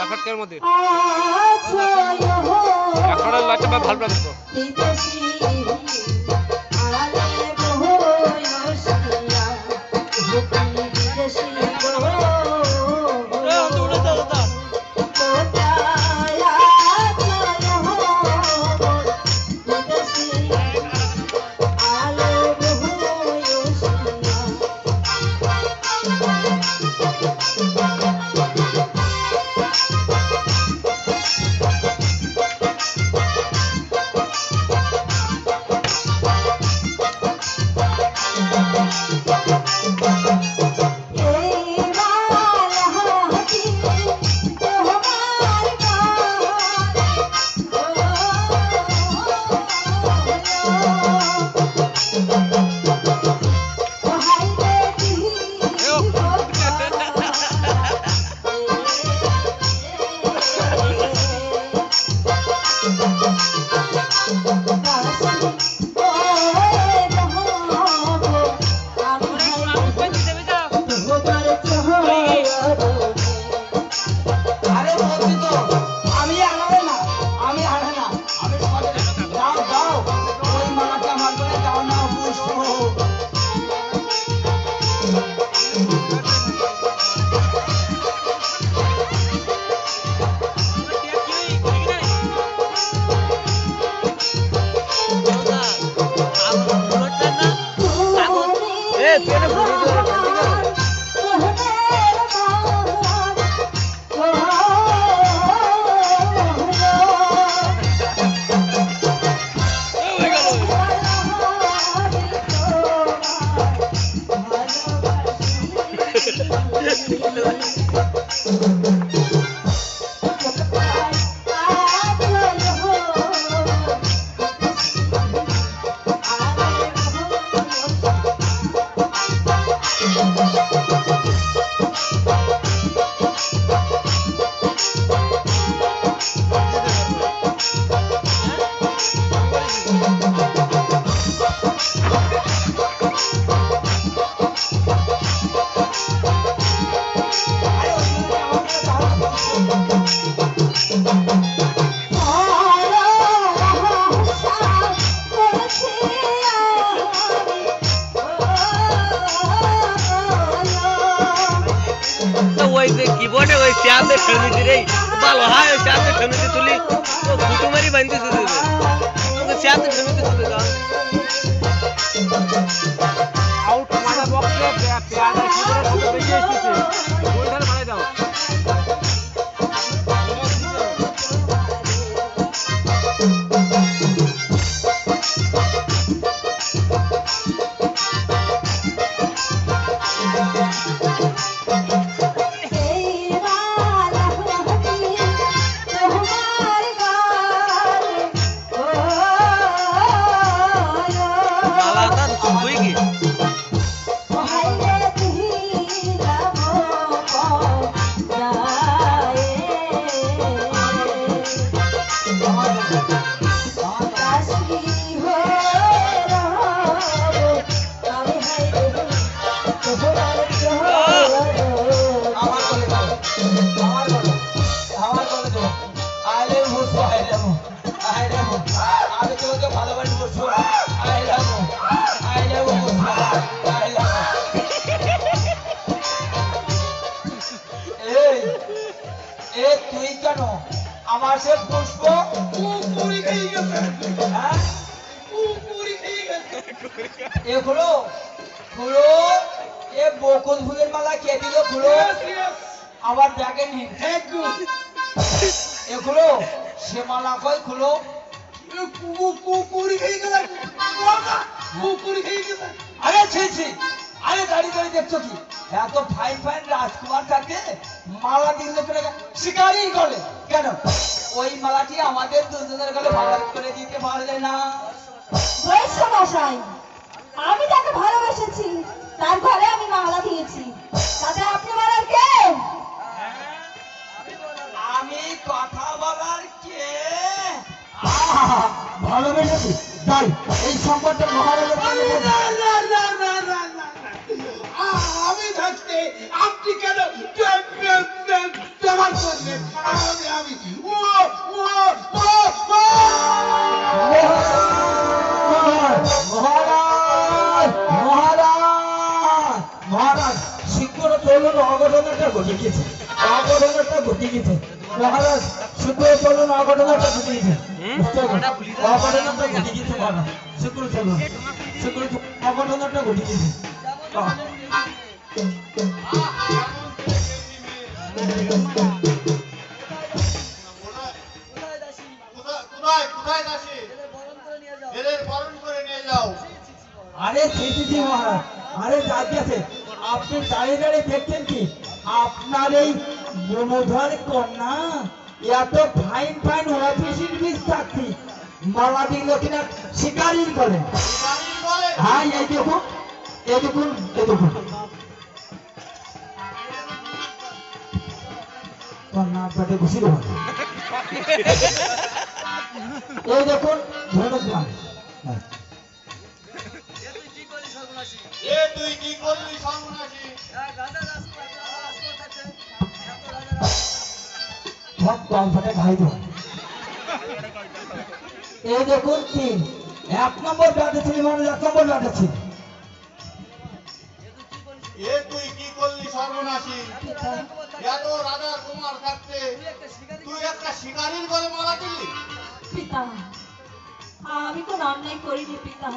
কোথায় মধ্যে আছো? গো? এক ফটকের লাইটটা ভালো লাগবে এ ওই যে কিবোর্ডে ওই শ্যামদের ঠেমিতে রে ভালো হয় ওই শ্যামদের ঠেমিতে তুলি ও ফুটু মারি বাঁধতে তুলি ওই শ্যামদের ঠেমিতে তুলি দাও আউট মারা বক্সে পেয়ারা সে পুষ্প পুরি খেয়ে গেছে। পুরি খেয়ে গেছে। এগুলো খুলো এ বকুল ফুলের মালা কে দিল খুলো আবার ব্যাগে নিন এগুলো সে মালা কই খুলো আরে ছি ছি। আরে দাঁড়িয়ে দাঁড়িয়ে দেখছ কি? এত ফাইন ফাইন রাজকুমার থাকে মালা দিলে করে শিকারি করে কেন? ওই মালাটি আমাদের দুজনের গলে ভাগ করে দিতে পারলে না মশাই আমি তাকে ভালোবেসেছি তার ঘরে আমি মালা দিয়েছি তাতে আপনি বলার কে আমি কথা বলার কে ভালোবেসেছি তাই এই সম্পর্কটা মহারাজের। আমি থাকতে আপনি কেন চলুন অঘটনাটা ঘটে গেছে অঘটনাটা ঘটে গেছে মহারাজ শুক্র চলুন অঘটনাটা ঘটে গেছে? অঘটনাটা ঘটে গেছে মহারাজ। শুক্র চলুন শুক্র অঘটনাটা ঘটে গেছে আরে সিসিজি মহারাজ? আরে যাচ্ছে আপনি দাঁড়িয়ে দাঁড়িয়ে দেখছেন কি? আপনার এই বনধর কন্যা এত ফাইন ফাইন অফিসের বিষ থাকতি। মালা দিল কিনা শিকারির করে হ্যাঁ এই দেখুন এই দেখুন এই দেখুন। কন্যা আপনাকে খুশি দেবো এই দেখুন ধন্যবাদ এ তুই কি করলি সব খাই এই দেখুন তিন এক নম্বর ব্যাটে ছিল মানে এক নম্বর ব্যাটে ছিল। এ তুই কি করলি সর্বনাশী এত রাজা কুমার থাকতে তুই একটা শিকারির গলে মারা দিলি? পিতা আমি কোন অন্যায় করিনি পিতা।